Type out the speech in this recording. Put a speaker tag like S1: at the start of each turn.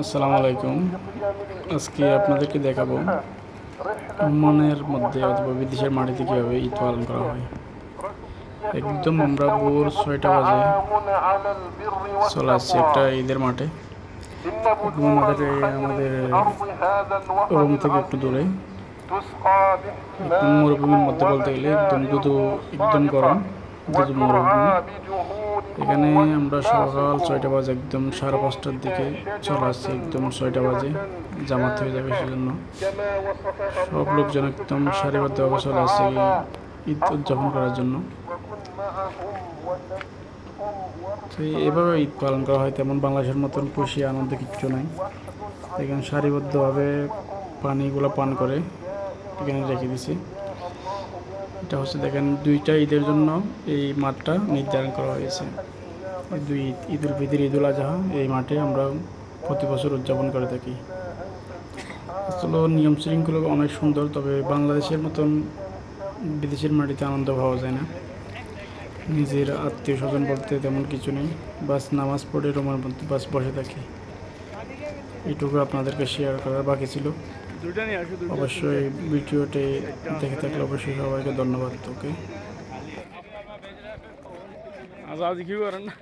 S1: আসসালামু আলাইকুম। আজকে আপনাদেরকে দেখাবো ওমানের মধ্যে অথবা বিদেশের মাটিতে কীভাবে ঈদ পালন করা হয়। একদম আমরা ভোর ছয়টা বাজে চলে আসছি একটা ঈদের মাঠে। আমাদের আমাদের রুম থেকে একটু দূরে। মরুভূমির মধ্যে বলতে গেলে একদম দুধু, একদম গরম। এখানে আমরা সকাল ছয়টা বাজে একদম সাড়ে পাঁচটার দিকে চলে আসছি, একদম ছয়টা বাজে, জামাত হয়ে যাবে সেজন্য। সব লোকজন একদম সারিবদ্ধভাবে চলে আসছে ঈদ উদযাপন করার জন্য। তো এভাবে ঈদ পালন করা হয়, তেমন বাংলাদেশের মতন খুশি, আনন্দ কিচ্ছু নাই। এখানে সারিবদ্ধভাবে পানিগুলো পান করে এখানে রেখে দিছি। এটা হচ্ছে দেখেন দুইটা ঈদের জন্য এই মাঠটা নির্ধারণ করা হয়েছে। দুই ঈদ ঈদ উল ফিতর ঈদ উল আজহা এই মাঠে আমরা প্রতি বছর উদযাপন করে থাকি। আসলে নিয়ম শৃঙ্খলা অনেক সুন্দর, তবে বাংলাদেশের মতন বিদেশের মাটিতে আনন্দ পাওয়া যায় না। নিজের আত্মীয় স্বজন বলতে তেমন কিছু নেই। বাস নামাজ পড়ে রোমার মধ্যে বাস বসে থাকি। এইটুকু আপনাদেরকে শেয়ার করার বাকি ছিল। অবশ্যই ভিডিওটি দেখে থাকলে অবশ্যই সবাইকে ধন্যবাদ তোকে
S2: আজ আজ কি করেন? না